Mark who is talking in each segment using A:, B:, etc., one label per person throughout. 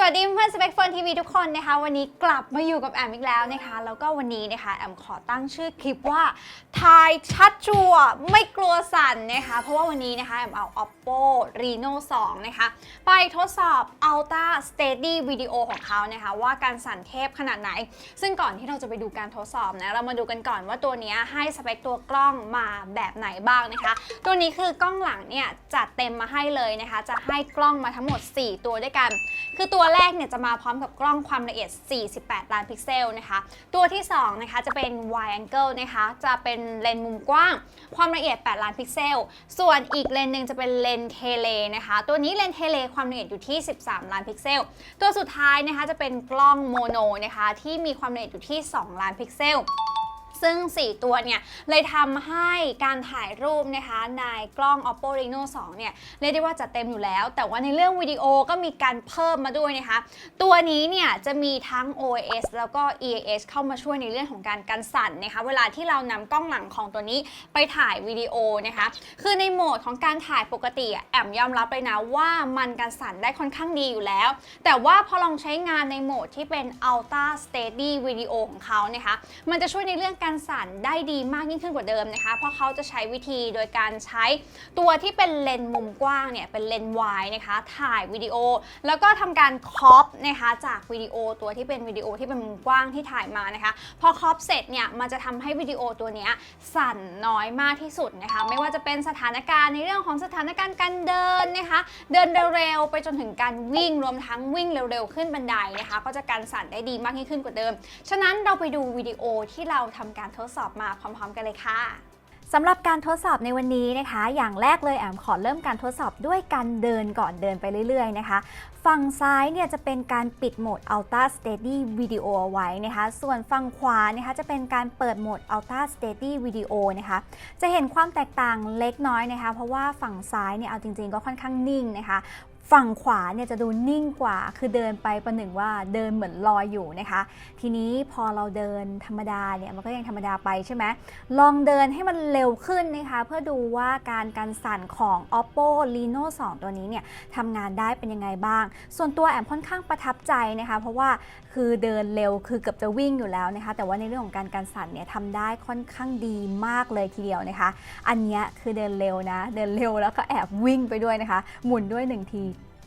A: สวัสดีเพื่อนสเปคโฟนทีวีทุกคนนะคะ วันนี้กลับมาอยู่กับแอมอีกแล้วนะคะ แล้วก็วันนี้นะคะ แอมขอตั้งชื่อคลิปว่าทายชัดชัวร์ไม่กลัวสั่นนะคะ เพราะว่าวันนี้นะคะ แอมเอา oppo reno 2 นะคะ ไปทดสอบ ultra steady video ของเขานะคะ ว่าการสั่นเทพขนาดไหน ซึ่งก่อนที่เราจะไปดูการทดสอบนะ เรามาดูกันก่อนว่าตัวนี้ให้สเปคตัวกล้องมาแบบไหนบ้างนะคะ ตัวนี้คือกล้องหลังเนี่ยจัดเต็มมาให้เลยนะคะ จะให้กล้องมาทั้งหมด 4 ตัวด้วยกัน คือตัวแรกเนี่ยจะมาพร้อมกับกล้องความละเอียด 48 ล้านพิกเซลนะคะ ตัวที่2นะคะจะเป็น wide angle นะคะ จะเป็นเลนส์มุมกว้าง ความละเอียด 8 ล้านพิกเซล ส่วนอีกเลนส์หนึ่งจะเป็นเลนส์เทเลนะคะ ตัวนี้เลนส์เทเลความละเอียดอยู่ที่ 13 ล้านพิกเซล ตัวสุดท้ายนะคะจะเป็นกล้องโมโนนะคะที่มีความละเอียดอยู่ที่ 2 ล้านพิกเซล ซึ่ง 4 ตัวเนี่ยเลยทำให้การถ่ายรูปนะคะในกล้อง oppo reno 2 เนี่ยเรียกได้ว่าจัดเต็มอยู่แล้ว แต่ว่าในเรื่องวิดีโอก็มีการเพิ่มมาด้วยนะคะ ตัวนี้เนี่ยจะมีทั้ง OIS แล้วก็ EAS เข้ามาช่วยในเรื่องของการกันสั่นนะคะเวลาที่เรานำกล้องหลังของตัวนี้ไปถ่ายวิดีโอนะคะ คือในโหมดของการถ่ายปกติแอมยอมรับเลยนะว่ามันกันสั่นได้ค่อนข้างดีอยู่แล้ว แต่ว่าพอลองใช้งานในโหมดที่เป็น Ultra Steady Video ของเขานะคะ มันจะช่วยในเรื่องการสั่นได้ดีมากยิ่งขึ้นกว่าเดิมนะคะ เพราะเขาจะใช้วิธีโดยการใช้ตัวที่เป็นเลนส์มุมกว้างเนี่ยเป็นเลนส์วายนะคะ ถ่ายวิดีโอ แล้วก็ทำการครอปนะคะจากวิดีโอตัวที่เป็นวิดีโอที่เป็นมุมกว้างที่ถ่ายมานะคะ พอครอปเสร็จเนี่ยมันจะทำให้วิดีโอตัวนี้สั่นน้อยมากที่สุดนะคะ ไม่ว่าจะเป็นสถานการณ์ในเรื่องของสถานการณ์การเดินนะคะ เดินเร็วๆไปจนถึงการวิ่งรวมทั้งวิ่งเร็วๆขึ้นบันไดนะคะ ก็จะการสั่นได้ดีมากยิ่งขึ้นกว่าเดิม ฉะนั้นเราไปดูวิดีโอที่เราทำการทดสอบมาพร้อม ๆ กันเลยค่ะ
B: สำหรับการทดสอบในวันนี้นะคะ อย่างแรกเลยแอมขอเริ่มการทดสอบด้วยการเดินก่อนเดินไปเรื่อย ๆ นะคะ ฝั่งซ้ายเนี่ยจะเป็นการปิดโหมด Ultra Steady Video เอาไว้นะคะ ส่วนฝั่งขวานะคะจะเป็นการเปิดโหมด Ultra Steady Video นะคะ จะเห็นความแตกต่างเล็กน้อยนะคะ เพราะว่าฝั่งซ้ายเนี่ยเอาจริง ๆ ก็ค่อนข้างนิ่งนะคะ ฝั่งขวาเนี่ยจะดูนิ่งกว่า คือเดินไปประหนึ่งว่าเดินเหมือนลอยอยู่นะคะ ทีนี้พอเราเดินธรรมดาเนี่ยมันก็ยังธรรมดาไปใช่ไหมลองเดินให้มันเร็วขึ้นนะคะ เพื่อดูว่าการการสั่นของ oppo reno 2 ตัวนี้เนี่ยทำงานได้เป็นยังไงบ้าง ส่วนตัวแอมค่อนข้างประทับใจนะคะ เพราะว่าคือเดินเร็วคือเกือบจะวิ่งอยู่แล้วนะคะ แต่ว่าในเรื่องของการการสั่นเนี่ยทำได้ค่อนข้างดีมากเลยทีเดียวนะคะ อันนี้คือเดินเร็วนะ เดินเร็วแล้วก็แอบวิ่งไปด้วยนะคะ หมุนด้วยหนึ่งที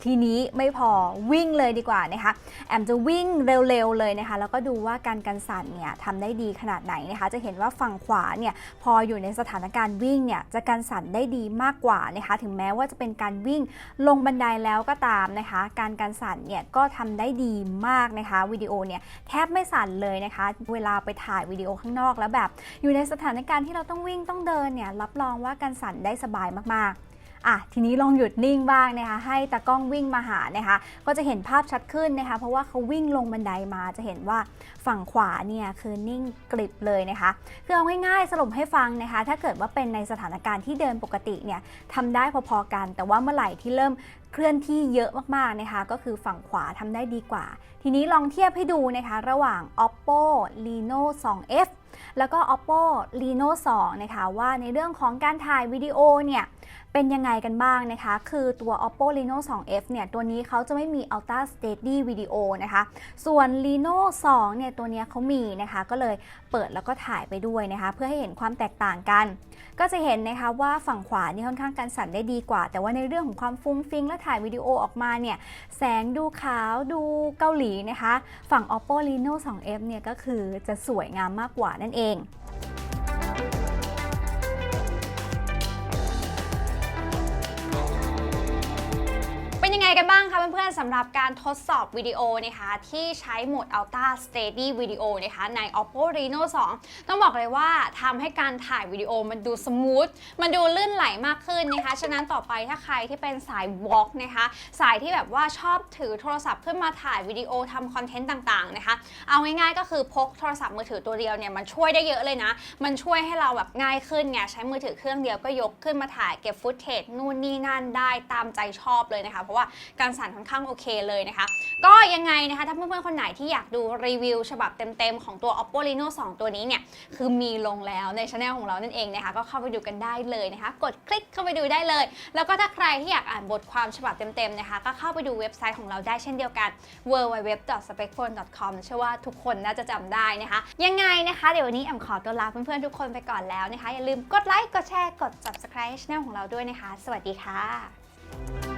B: ทีนี้ไม่พอวิ่งเลยดีกว่านะคะ แอมจะวิ่งเร็วๆเลยนะคะ แล้วก็ดูว่าการกันสั่นเนี่ยทำได้ดีขนาดไหนนะคะ จะเห็นว่าฝั่งขวาเนี่ยพออยู่ในสถานการณ์วิ่งเนี่ยจะกันสั่นได้ดีมากกว่านะคะ ถึงแม้ว่าจะเป็นการวิ่งลงบันไดแล้วก็ตามนะคะ การกันสั่นเนี่ยก็ทำได้ดีมากนะคะวิดีโอเนี่ยแทบไม่สั่นเลยนะคะ เวลาไปถ่ายวิดีโอข้างนอกแล้วแบบ อยู่ในสถานการณ์ที่เราต้องวิ่งต้องเดินเนี่ยรับรองว่าการสั่นได้สบายมากๆ อะทีนี้ลองหยุดนิ่งบ้างนะคะให้ตากล้องวิ่งมาหานะคะก็จะเห็นภาพชัดขึ้นนะคะ เพราะว่าเขาวิ่งลงบันไดมาจะเห็นว่าฝั่งขวาเนี่ยคือนิ่งกริบเลยนะคะคือเอาง่ายๆสรุปให้ฟังนะคะ ถ้าเกิดว่าเป็นในสถานการณ์ที่เดินปกติเนี่ยทำได้พอๆกัน แต่ว่าเมื่อไหร่ที่เริ่มเคลื่อนที่เยอะมากๆนะคะ ก็คือฝั่งขวาทำได้ดีกว่า ทีนี้ลองเทียบให้ดูนะคะ ระหว่าง oppo reno 2f แล้วก็ oppo reno 2 นะคะว่าในเรื่องของการถ่ายวิดีโอเนี่ยเป็นยังไงกันบ้างนะคะ คือตัว oppo reno 2f เนี่ย ตัวนี้เขาจะไม่มี ultra steady video นะคะ ส่วน reno 2 เนี่ย ตัวนี้เขามีนะคะ ก็เลยเปิดแล้วก็ถ่ายไปด้วยนะคะ เพื่อให้เห็นความแตกต่างกัน ก็จะเห็นนะคะว่าฝั่งขวานี่ค่อนข้างกันสั่นได้ดีกว่า แต่ว่าในเรื่องของความฟุ้งฟิ้งและถ่ายวิดีโอออกมาเนี่ย แสงดูขาวดูเกาหลีนะคะ ฝั่ง oppo reno 2f เนี่ย ก็คือจะสวยงามมากกว่านั่นเอง
A: เป็นยังไงกันบ้างคะ สำหรับการทดสอบวิดีโอนะคะที่ใช้โหมด Ultra Steady Video นะคะใน Oppo Reno 2 ต้องบอกเลยว่าทำให้การถ่ายวิดีโอมันดูสมูทมันดูลื่นไหลมากขึ้นนะคะฉะนั้นต่อไปถ้าใครที่เป็นสายวอล์กนะคะสายที่แบบว่าชอบถือโทรศัพท์ขึ้นมาถ่ายวิดีโอทำคอนเทนต์ต่างๆนะคะเอาง่ายๆก็คือพกโทรศัพท์มือถือตัวเดียวเนี่ยมันช่วยได้เยอะเลยนะ มันช่วยให้เราแบบง่ายขึ้นไงใช้มือถือเครื่องเดียวก็ยกขึ้นมาถ่ายเก็บฟุตเทจนู่นนี่นั่นได้ตามใจชอบเลยนะคะเพราะว่าการสั่นค่อนข้างโอเคเลยนะคะ ก็ยังไงนะคะ ถ้าเพื่อนๆ คนไหนที่อยากดูรีวิวฉบับเต็มๆ ของตัว oppo reno 2 ตัวนี้เนี่ย คือมีลงแล้วในช anel ของเรานั่นเองนะคะ ก็เข้าไปดูกันได้เลยนะคะ กดคลิกเข้าไปดูได้เลย แล้วก็ถ้าใครที่อยากอ่านบทความฉบับเต็มๆ นะคะ ก็เข้าไปดูเว็บไซต์ของเราได้เช่นเดียวกัน www.specphone.com เชื่อว่าทุกคนน่าจะจำได้นะคะ ยังไงนะคะ เดี๋ยววันนี้แอมขอตัวลาเพื่อนๆ ทุกคนไปก่อนแล้วนะคะ อย่าลืมกดไลค์ กดแชร์ กด subscribe channel ของเราด้วยนะคะ สวัสดีค่ะ